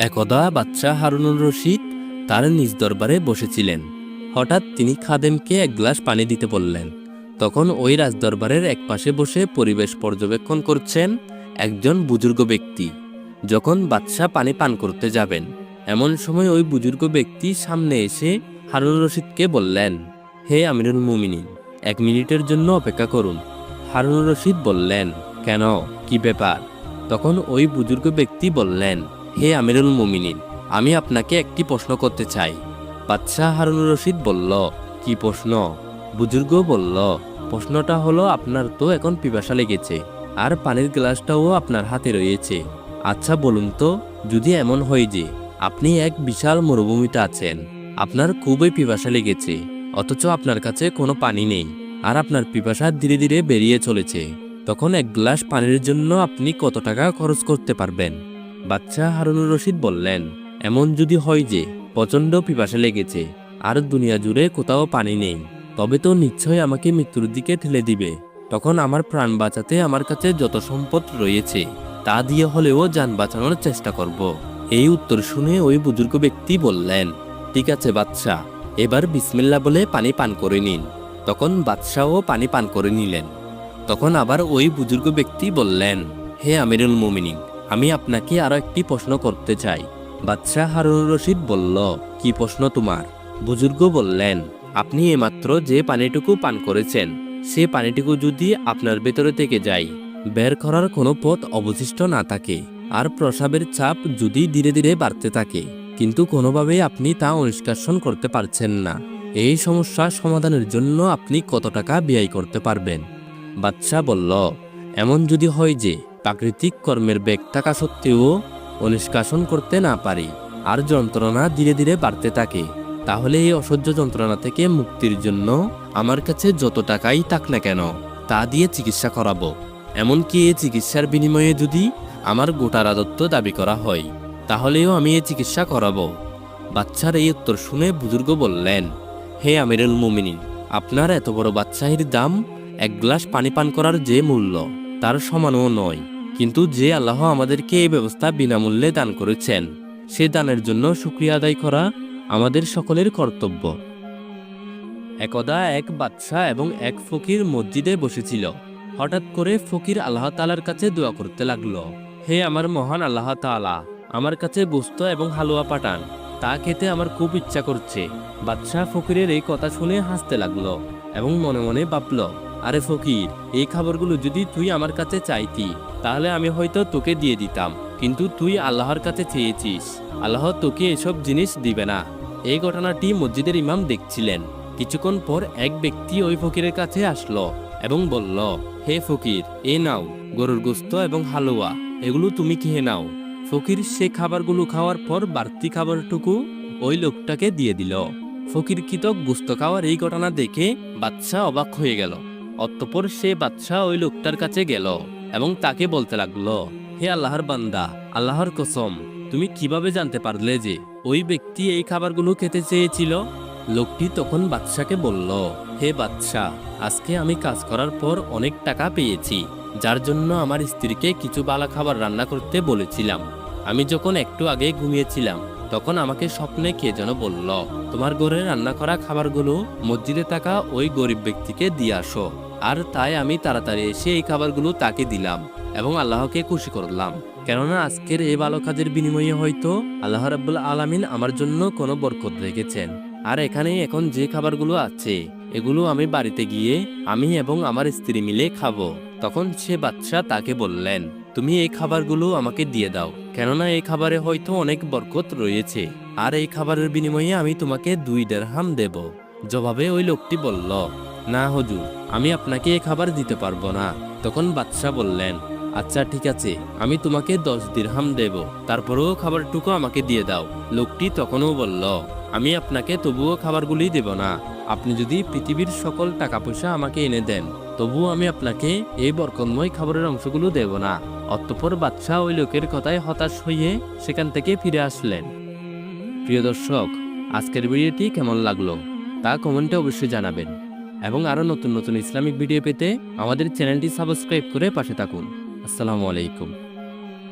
একদা বাচ্চা হারুনুর রশিদ তার নিজ দরবারে বসেছিলেন। হঠাৎ তিনি খাদেমকে এক গ্লাস পানি দিতে বললেন। তখন ওই রাজদরবারের এক পাশে বসে পরিবেশ পর্যবেক্ষণ করছেন একজন বুজুর্গ ব্যক্তি। যখন বাদশাহ পানি পান করতে যাবেন, এমন সময় ওই বুজুর্গ ব্যক্তি সামনে এসে হারুন রশিদকে বললেন, হে আমিরুল মুমিনিন, এক মিনিটের জন্য অপেক্ষা করুন। হারুন রশিদ বললেন, কেন? কি ব্যাপার? তখন ওই বুজুর্গ ব্যক্তি বললেন হে আমিরুল মুমিনিন, আমি আপনাকে একটি প্রশ্ন করতে চাই। বাদশাহ হারুন রশিদ বলল, কি প্রশ্ন? বুজুর্গ বলল, প্রশ্নটা হলো, আপনার তো এখন পিপাসা লেগেছে, আর পানির গ্লাসটাও আপনার হাতে রয়েছে। আচ্ছা বলুন তো, যদি এমন হয় যে, আপনি এক বিশাল মরুভূমিতে আছেন, আপনার খুবই পিপাসা লেগেছে, অথচ আপনার কাছে কোনো পানি নেই, আর আপনার পিপাসা ধীরে ধীরে বেরিয়ে চলেছে, তখন এক গ্লাস পানির জন্য আপনি কত টাকা খরচ করতে পারবেন? বাচ্চা হারুনুর রশিদ বললেন, এমন যদি হয় যে, প্রচণ্ড পিপাসা লেগেছে, আর দুনিয়া জুড়ে কোথাও পানি নেই, তবে তো নিশ্চয়ই আমাকে মৃত্যুর দিকে ঠেলে দিবে। তখন আমার প্রাণ বাঁচাতে আমার কাছে যত সম্পদ রয়েছে, তা দিয়ে হলেও যান বাঁচানোর চেষ্টা করব। এই উত্তর শুনে ওই বুজুর্গ ব্যক্তি বললেন, ঠিক আছে বাদশাহ, এবার বিসমিল্লা বলে পানি পান করে নিন। তখন বাদশাহও পানি পান করে নিলেন। তখন আবার ওই বুজুর্গ ব্যক্তি বললেন, হে আমিরুল মুমিনিন আমি আপনাকে আরও একটি প্রশ্ন করতে চাই। বাদশাহ হারুন রশিদ বলল, কি প্রশ্ন তোমার? বুজুর্গ বললেন, আপনি এমাত্র যে পানিটুকু পান করেছেন, সে পানিটুকু যদি আপনার ভেতরে থেকে যায়, বের করার কোনো পথ অবশিষ্ট না থাকে, আর প্রসাবের চাপ যদি ধীরে ধীরে বাড়তে থাকে, কিন্তু কোনোভাবেই আপনি তা অনুষ্কাশন করতে পারছেন না। এই সমস্যা সমাধানের জন্য আপনি কত টাকা ব্যয় করতে পারবেন? বাদশাহ বলল, এমন যদি হয় যে প্রাকৃতিক কর্মের বেগ থাকা সত্ত্বেও অনুষ্কাশন করতে না পারি আর যন্ত্রণা ধীরে ধীরে বাড়তে থাকে। তাহলে এই অসহ্য যন্ত্রণা থেকে মুক্তির জন্য আমার কাছে যত টাকাই থাক না কেন, তা দিয়ে চিকিৎসা করাবো। এমনকি এই চিকিৎসার বিনিময়ে যদি আমার গোটা রাজত্ব দাবি করা হয়, তাহলেও আমি এই চিকিৎসা করাবো। বাচ্চার এই উত্তর শুনে বুজুর্গ বললেন, হে আমিরুল মুমিনিন, আপনার এত বড় বাচ্চাহির দাম এক গ্লাস পানি পান করার যে মূল্য তার সমানও নয়। কিন্তু যে আল্লাহ আমাদেরকে এই ব্যবস্থা বিনামূল্যে দান করেছেন, সে দানের জন্য শুক্রিয়া আদায় করা আমাদের সকলের কর্তব্য। একদা এক বাদশাহ এবং এক ফকির মসজিদে বসেছিল। হঠাৎ করে ফকির আল্লাহ তালার কাছে দোয়া করতে লাগল, হে আমার মহান আল্লাহ তাআলা, আমার কাছে বুস্ত এবং হালুয়া পাঠান, তা খেতে আমার খুব ইচ্ছা করছে। বাদশাহ ফকিরের এই কথা শুনে হাসতে লাগল এবং মনে মনে ভাবল আরে ফকির, এই খাবারগুলো যদি তুই আমার কাছে চাইতি, তাহলে আমি হয়তো তোকে দিয়ে দিতাম, কিন্তু তুই আল্লাহর কাছে চেয়েছিস। আল্লাহ তোকে এসব জিনিস দিবে না। এই ঘটনাটি মসজিদের ইমাম দেখছিলেন। কিছুক্ষণ পর এক ব্যক্তি ওই ফকিরের কাছে আসলো এবং বলল, হে ফকির, এ নাও, গরুর গোস্ত এবং হালুয়া, এগুলো তুমি খেয়ে নাও। ফকির সে খাবারগুলো খাওয়ার পর বাড়তি খাবারটুকু ওই লোকটাকে দিয়ে দিল। ফকির কৃতক গুস্ত খাওয়ার এই ঘটনা দেখে বাচ্চা অবাক হয়ে গেল। অতঃপর সে বাচ্চা ওই লোকটার কাছে গেল এবং তাকে বলতে লাগল, হে আল্লাহর বান্দা, আল্লাহর কসম, তুমি কীভাবে জানতে পারলে যে ওই ব্যক্তি এই খাবারগুলো খেতে চেয়েছিল? লোকটি তখন বাদশাকে বলল, হে বাদশাহ আজকে আমি কাজ করার পর অনেক টাকা পেয়েছি, যার জন্য আমার স্ত্রীকে কিছু বালা খাবার রান্না করতে বলেছিলাম। আমি যখন একটু আগে ঘুমিয়েছিলাম, তখন আমাকে স্বপ্নে কে যেন বলল, তোমার ঘরে রান্না করা খাবারগুলো মসজিদে থাকা ওই গরিব ব্যক্তিকে দিয়ে আসো। আর তাই আমি তাড়াতাড়ি এসে এই খাবারগুলো তাকে দিলাম এবং আল্লাহকে খুশি করলাম। কেননা আজকের এই ভালো কাজের বিনিময়ে হয়তো আল্লাহ রাব্বুল আলামিন আমার জন্য কোনো বরকত রেখেছেন। আর এখানে এখন যে খাবারগুলো আছে, এগুলো আমি বাড়িতে গিয়ে আমি এবং আমার স্ত্রী মিলে খাব। তখন সে বাচ্চা তাকে বললেন, তুমি এই খাবারগুলো আমাকে দিয়ে দাও, কেননা এই খাবারে হয়তো অনেক বরকত রয়েছে। আর এই খাবারের বিনিময়ে আমি তোমাকে দুই দেড়হাম দেব। জবাবে ওই লোকটি বলল না হুজুর, আমি আপনাকে এ খাবার দিতে পারব না। তখন বাদশাহ বললেন আচ্ছা ঠিক আছে, আমি তোমাকে দশ দিরহাম দেব। তারপরেও খাবারটুকু আমাকে দিয়ে দাও। লোকটি তখনও বলল, আমি আপনাকে তবুও খাবারগুলি দেব না। আপনি যদি পৃথিবীর সকল টাকা পয়সা আমাকে এনে দেন, তবুও আমি আপনাকে এই বরকন্ময় খাবারের অংশগুলো দেব না। অতঃপর বাদশাহ ওই লোকের কথায় হতাশ হয়ে সেখান থেকে ফিরে আসলেন। প্রিয় দর্শক, আজকের ভিডিওটি কেমন লাগল তা কমেন্টে অবশ্যই জানাবেন। এবং আরও নতুন নতুন ইসলামিক ভিডিও পেতে আমাদের চ্যানেলটি সাবস্ক্রাইব করে পাশে থাকুন। আসসালামু আলাইকুম।